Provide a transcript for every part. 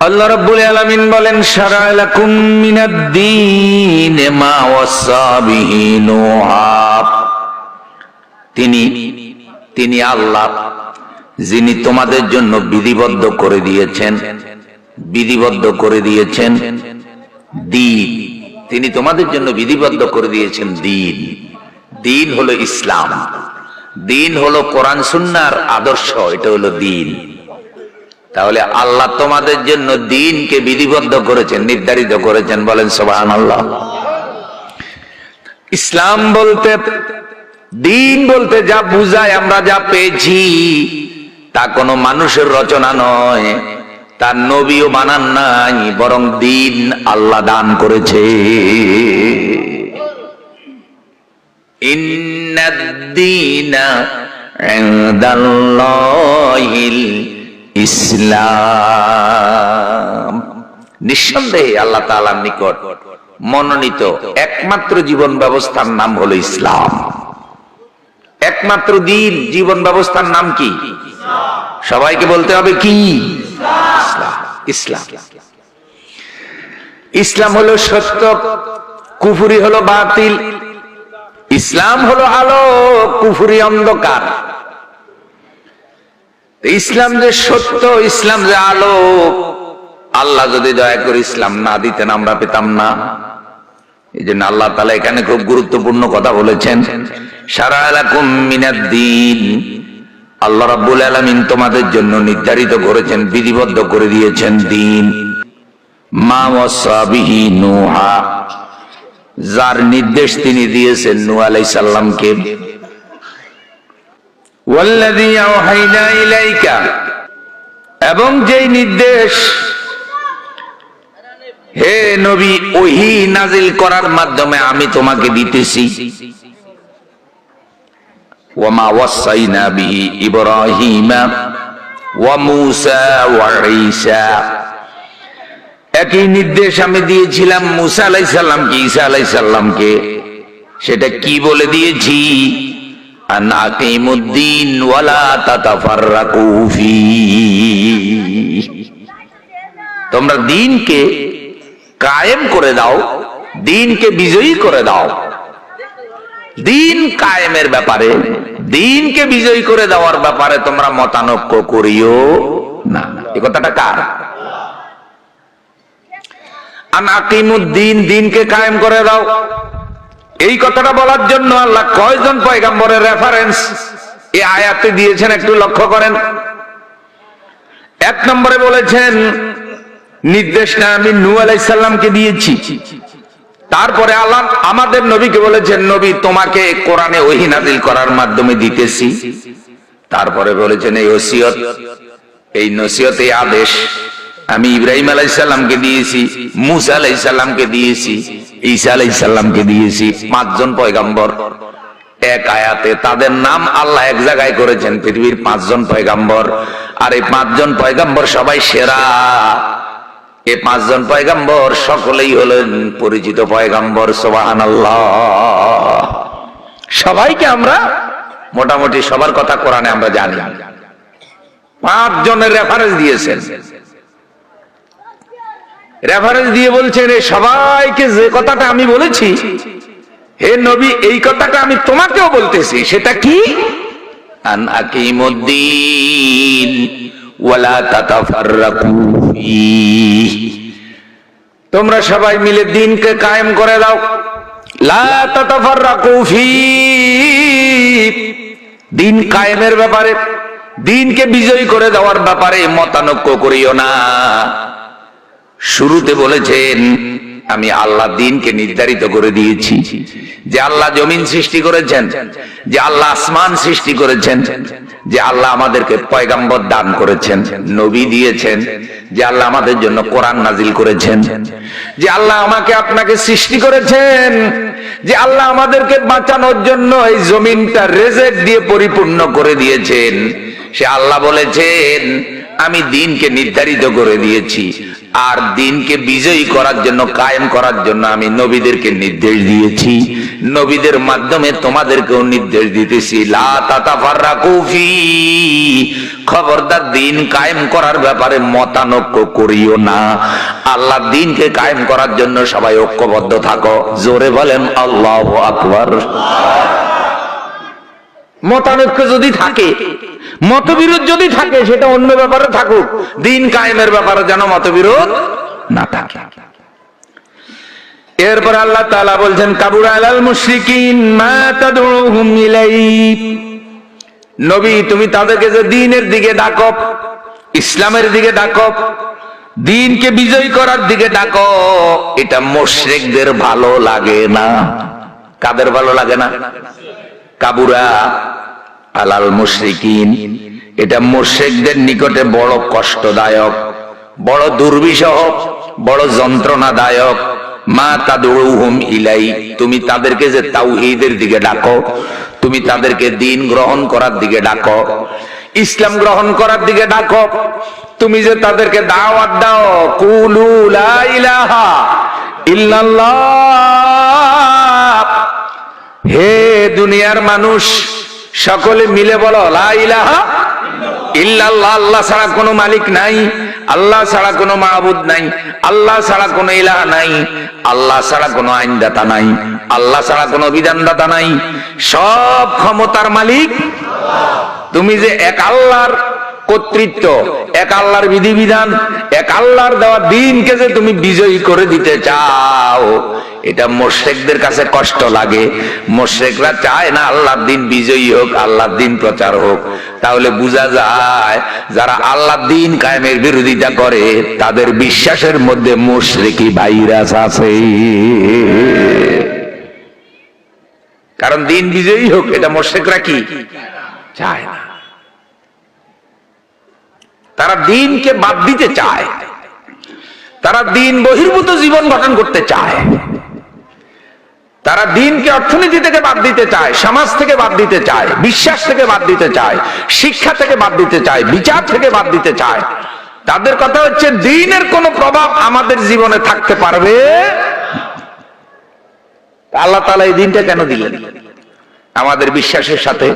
আল্লাহ রাব্বুল আলামিন বলেন শারা লাকুম মিনাদ-দীন মা ওয়াসা বিহি তিনি তিনি আল্লাহ, যিনি তোমাদের জন্য বিধিবদ্ধ করে দিয়েছেন, বিধিবদ্ধ করে দিয়েছেন দিন। তিনি তোমাদের জন্য বিধিবদ্ধ করে দিয়েছেন দিন। দিন হলো ইসলাম। দিন হলো কোরআন, সুন্নার আদর্শ, এটা হলো দিন। তাহলে আল্লাহ তোমাদের জন্য দিনকে বিধিবদ্ধ করেছেন, নির্ধারিত করেছেন, বলেন সোবাহান আল্লাহ ইসলাম বলতে, দিন বলতে যা বুঝায়, আমরা যা পেয়েছি, তা কোনো মানুষের রচনা নয় তার নবীও বানান নাই, বরং দিন আল্লাহ দান করেছে। ইনদাল্লাহিল ইসলাম। নিঃসন্দেহে আল্লাহ তাআলার নিকট মনোনীত একমাত্র জীবন ব্যবস্থার নাম হলো ইসলাম। একমাত্র দিন, জীবন ব্যবস্থার নাম কি? সবাইকে বলতে হবে কি? ইসলাম। ইসলাম। হলো সত্য, কুফুরি হলো বাতিল। ইসলাম হলো আলো, কুফুরি অন্ধকার। ইসলাম যে সত্য, ইসলাম যে আলো, আল্লাহ যদি দয়া করে ইসলাম না দিতেন, আমরা পেতাম না। এই জন্য আল্লাহ তালা এখানে খুব গুরুত্বপূর্ণ কথা বলেছেন। সারা এলাকুম মিনাদ্দিন আল্লাহ রাব্বুল আলামিন তোমাদের জন্য নির্ধারিত করেছেন, বিধিবদ্ধ করে দিয়েছেন দিন। মা যার নির্দেশ তিনি দিয়েছেন নূহ আলাইহিস এবং যেই নির্দেশ হে নবী ওহি নাজিল করার মাধ্যমে আমি তোমাকে দিতেছি। ওয়ামা ওয়াসাইনা বিহি ইব্রাহিমা ওয়া মূসা ওয়া ঈসা। একই নির্দেশ আমি দিয়েছিলাম মুসা আলাইহিস সালামকে ঈসা আলাইহিস সালামকে, সেটা কি বলে দিয়েছি? তোমরা দিনকে কায়েম করে দাও, দিনকে বিজয়ী করে দাও। দিন কায়েমের ব্যাপারে, দিনকে বিজয়ী করে দেওয়ার ব্যাপারে তোমরা মতানক্য করিও না। এ কথাটা কার? আনাকিমুদ্দিন দিনকে কায়েম করে দাও। এই কথাটা বলার জন্য আল্লাহ কয়জন পয়গাম্বরের রেফারেন্স এই আয়াতে দিয়েছেন একটু লক্ষ্য করেন। এক নম্বরে বলেছেন নির্দেশটা আমি নু আলাইসাল্লামকে দিয়েছি। তারপরে আল্লাহ আমাদের নবীকে বলেছেন, নবী তোমাকে কোরআনে ওহি নাজিল করার মাধ্যমে দিতেছি। তারপরে বলেছেন, এই ওসিয়ত, এই নসিয়ত এই আদেশ আমি ইব্রাহিম আলাইসাল্লামকে দিয়েছি, মুসা আলাইসাল্লামকে দিয়েছি। ঈসা আলাইসাল্লামকে দিয়েছি, পাঁচজন পয়গাম্বর। এক আয়াতে তাদের নাম আল্লাহ এক জায়গায় করেছেন, পৃথিবীর পাঁচজন পয়গাম্বর। আর এই পাঁচজন পয়গাম্বর সবাই সেরা। এই পাঁচজন পয়গাম্বর সকলেই হলেন পরিচিত পয়গাম্বর সোবাহান সবাইকে আমরা মোটামুটি সবার কথা কোরআনে আমরা জানি। পাঁচ জনের রেফারেন্স দিয়েছেন। রেফারেন্স দিয়ে বলছেন এই সবাইকে যে কথাটা আমি বলেছি হে নবী এই কথাটা আমি তোমাকেও বলতেছি সেটা কি আন আকিমুদ্দিন ওয়ালা তাতাফাররাকু। তোমরা সবাই মিলে দিনকে কায়েম করে দাও লা তাতাফাররাকু ফীহি। দিন কায়েমের ব্যাপারে দিনকে বিজয়ী করে দেওয়ার ব্যাপারে মতানক্য করিও না শুরুতে বলেছেন, আমি আল্লাহ দিনকে নির্ধারিত করে দিয়েছি। যে আল্লাহ জমিন সৃষ্টি করেছেন, যে আল্লাহ আসমান সৃষ্টি করেছেন, যে আল্লাহ আমাদেরকে পয়গাম্বর দান করেছেন, নবী দিয়েছেন, যে আল্লাহ আমাদের জন্য কোরআন নাজিল করেছেন, যে আল্লাহ আমাকে আপনাকে সৃষ্টি করেছেন, যে আল্লাহ আমাদেরকে বাঁচানোর জন্য এই জমিনটা রেজেক দিয়ে পরিপূর্ণ করে দিয়েছেন। সে আল্লাহ বলেছেন আমি দিনকে নির্ধারিত করে দিয়েছি। আর দিনকে বিজয়ী করার জন্য, কায়েম করার জন্য আমি নবীদেরকে নির্দেশ দিয়েছি। নবীদের মাধ্যমে তোমাদেরকেও নির্দেশ দিতেছি। খবরদার, দিন কায়েম করার ব্যাপারে মতানৈক্য করিও না। আল্লাহ দিনকে কায়েম করার জন্য সবাই ঐক্যবদ্ধ থাকো। জোরে বলেন, আল্লাহ আকবর। মতানক্য যদি থাকে মতবিরোধ যদি থাকে, সেটা অন্য ব্যাপারে থাকুক। দিন কায়েমের ব্যাপারে যেন মতবিরোধ না থাকে। এরপর আল্লাহ তাআলা বলছেন, কাবুর আলাল মুশরিকিন নবী, তুমি তাদেরকে যে দিনের দিকে ডাকো, ইসলামের দিকে ডাকো, দিনকে বিজয় করার দিকে ডাকো, এটা মুশরিকদের ভালো লাগে না। কাদের ভালো লাগে না? কাবুরা আলাল মুশরিকিন। এটা মুশরিকদের নিকটে বড় কষ্টদায়ক, বড় দুর্বিষহ, বড় যন্ত্রণাদায়ক। মা তাদুহুম ইলাই, তুমি তাদেরকে যে তাওহীদের দিকে ডাকো, তুমি তাদেরকে দিন গ্রহণ করার দিকে ডাকো, ইসলাম গ্রহণ করার দিকে ডাকো, তুমি যে তাদেরকে দাওয়াত দাও, কুলু লা ইলাহা ইল্লাল্লাহ। হে দুনিয়ার মানুষ সকলে মিলে বলো ইলাহা ইল্লাল্লাহ, আল্লাহ ছাড়া কোনো মালিক নাই, আল্লাহ ছাড়া কোনো মাহবুদ নাই, আল্লাহ ছাড়া কোনো ইলাহা নাই, আল্লাহ ছাড়া কোনো আইনদাতা নাই, আল্লাহ ছাড়া কোনো বিধানদাতা নাই, সব ক্ষমতার মালিক। তুমি যে এক আল্লাহর কর্তৃত্ব এক আল্লাহর বিধিবিধান, এক আল্লাহর দেওয়া দিনকে যে তুমি বিজয়ী করে দিতে চাও, এটা মোশেকদের কাছে কষ্ট লাগে। মোশেকরা চায় না আল্লাহর দিন বিজয়ী হোক, আল্লাহর দিন প্রচার হোক। তাহলে বোঝা যায়, যারা আল্লাহর দিন কায়েমের বিরোধিতা করে, তাদের বিশ্বাসের মধ্যে মোশরেকি ভাইরাস আছে। কারণ দিন বিজয়ী হোক, এটা মোশেকরা কি? চায় না। তারা দিনকে বাদ দিতে চায়। তারা দিন বহির্ভূত জীবন গঠন করতে চায়। তারা দিনকে অর্থনীতি থেকে বাদ দিতে চায়, সমাজ থেকে বাদ দিতে চায়, বিশ্বাস থেকে বাদ দিতে চায়, শিক্ষা থেকে বাদ দিতে চায়, বিচার থেকে বাদ দিতে চায়। তাদের কথা হচ্ছে, দিনের কোন প্রভাব আমাদের জীবনে থাকতে পারবে? আল্লাহ তালা এই দিনটা কেন দিলেন? আমাদের বিশ্বাসের সাথে,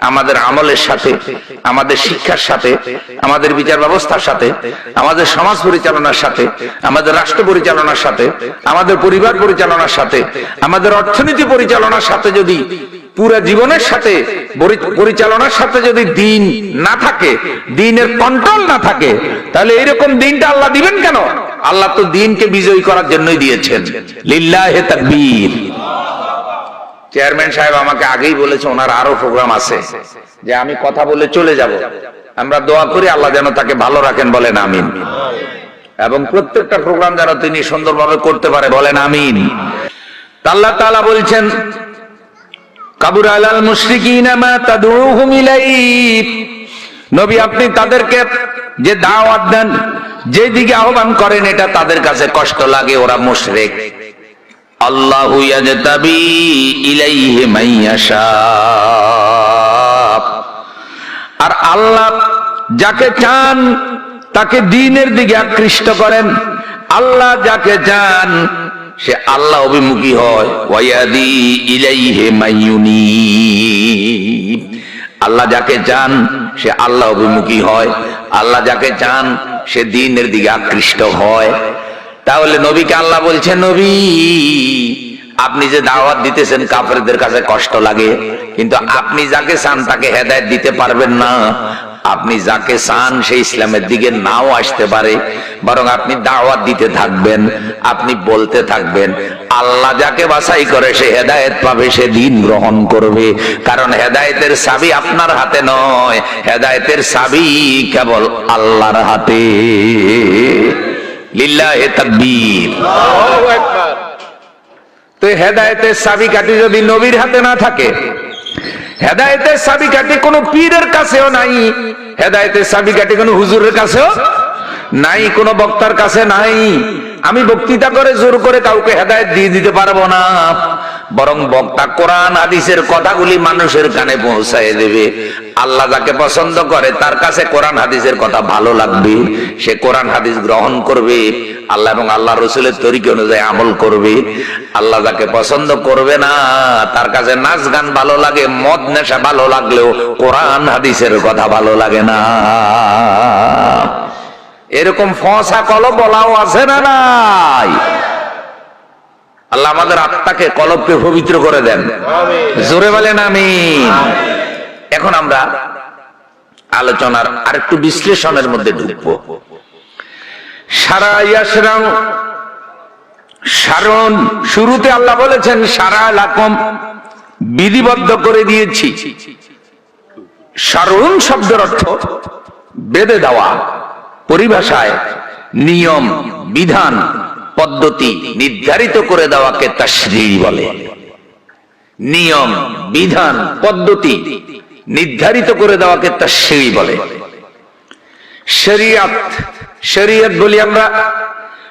আমাদের আমলের সাথে, আমাদের শিক্ষার সাথে, আমাদের বিচার ব্যবস্থার সাথে, আমাদের সমাজ পরিচালনার সাথে, আমাদের রাষ্ট্র পরিচালনার সাথে, আমাদের পরিবার পরিচালনার সাথে, আমাদের অর্থনীতি পরিচালনার সাথে যদি পুরো জীবনের সাথে পরিচালনার সাথে যদি দিন না থাকে, দিনের কন্ট্রোল না থাকে, তাহলে এইরকম দিনটা আল্লাহ দিবেন কেন? আল্লাহ তো দিনকে বিজয়ী করার জন্যই দিয়েছেন। লিল্লাহে তাকবীর। চেয়ারম্যান সাহেব আমাকে আগেই বলেছে, ওনার আরও প্রোগ্রাম আছে, যে আমি কথা বলে চলে যাব। আমরা দোয়া করি আল্লাহ যেন তাকে ভালো রাখেন, বলেন আমিন। এবং প্রত্যেকটা প্রোগ্রাম যেন তিনি সুন্দরভাবে করতে পারে, বলেন আমিন। আল্লাহ তাআলা বলছেন, কাবুর আলাল মুশরিকিনা নবী, আপনি তাদেরকে যে দাওয়াত দেন, যেদিকে আহ্বান করেন, এটা তাদের কাছে কষ্ট লাগে, ওরা মুশরিক। আল্লাহু ইয়াজতাবি আর আল্লাহ যাকে চান, তাকে দিনের দিকে আকৃষ্ট করেন। আল্লাহ যাকে চান, সে আল্লাহ অভিমুখী হয়। ওয়াদি আল্লাহ যাকে চান, সে আল্লাহ অভিমুখী হয়। আল্লাহ যাকে চান, সে দিনের দিকে আকৃষ্ট হয়। তাহলে নবীকে আল্লাহ বলছেন নবী, আপনি যে দাওয়াত দিতেছেন কাফেরদের কাছে কষ্ট লাগে, কিন্তু আপনি যাকে চান তাকে হেদায়েত দিতে পারবেন না। আপনি যাকে চান সেই ইসলামের দিকে নাও আসতে পারে, বরং আপনি দাওয়াত দিতে থাকবেন, আপনি বলতে থাকবেন, আল্লাহ যাকে বাছাই করে সে হেদায়েত পাবে, সে দিন গ্রহণ করবে। কারণ হেদায়েতের চাবি আপনার হাতে নয়, হেদায়েতের চাবি কেবল আল্লাহর হাতে। লিল্লাহে তাকবীর। তো হেদায়েতের চাবিকাঠি যদি নবীর হাতে না থাকে হেদায়েতের চাবিকাঠি কোনো পীরের কাছেও নাই হেদায়েতের চাবিকাঠি কোনো হুজুরের কাছেও নাই কোনো বক্তার কাছে নাই। আমি বক্তৃতা করে, জোর করে কাউকে হেদায়েত দিয়ে দিতে পারব না। বরং বক্তা কোরআন, হাদিসের কথাগুলি মানুষের কানে পৌঁছায় দেবে। আল্লাহ যাকে পছন্দ করে, তার কাছে কোরআন, হাদিসের কথা ভালো লাগবে। সে কোরআন, হাদিস গ্রহণ করবে। আল্লাহ এবং আল্লাহ রসুলের তরিকে অনুযায়ী আমল করবে। আল্লাহ যাকে পছন্দ করবে না, তার কাছে নাচ গান ভালো লাগে, মদ নেশা ভালো লাগলেও কোরআন, হাদিসের কথা ভালো লাগে না। এরকম ফসা কল বলাও আছে না নাই? আল্লাহ আমাদের আত্মাকে কলবকে পবিত্র করে দেন। জোরে বলেন আমি এখন আমরা আলোচনার আরেকটু বিশ্লেষণের মধ্যে ঢুকবো। সারা ইয়াসরাং সারণ শুরুতে আল্লাহ বলেছেন সারা লাকম বিধিবদ্ধ করে দিয়েছি। সারণ শব্দের অর্থ বেঁধে দেওয়া। পরিভাষায় নিয়ম, বিধান, পদ্ধতি নির্ধারিত করে দেওয়াকে তাশরীর বলে। নিয়ম, বিধান, পদ্ধতি নির্ধারিত করে দেওয়াকে তাশরীর বলে। শরিয়ত শরিয়ত বলি আমরা,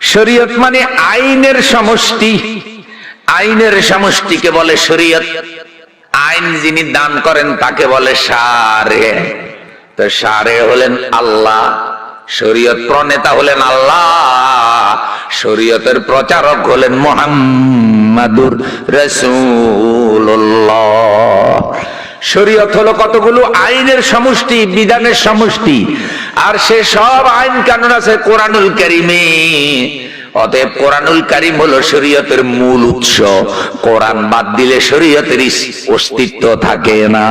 শরিয়ত মানে আইনের সমষ্টি। আইনের সমষ্টিকে বলে শরিয়ত। আইন যিনি দান করেন তাকে বলে সারে। তো সারে হলেন আল্লাহ। শরীয়ত প্রণেতা হলেন আল্লাহ, শরীয়তের প্রচারক হলেন মোহাম্মদুর রসুল্লাহ শরীয়ত হলো কতগুলো আইনের সমষ্টি, বিধানের সমষ্টি, আর সে সব আইন কানুন আছে কোরআনুল কারিমে। অতএব কোরআনুল কারিম হলো শরীয়তের মূল উৎস। কোরআন বাদ দিলে শরীয়তের অস্তিত্ব থাকে না।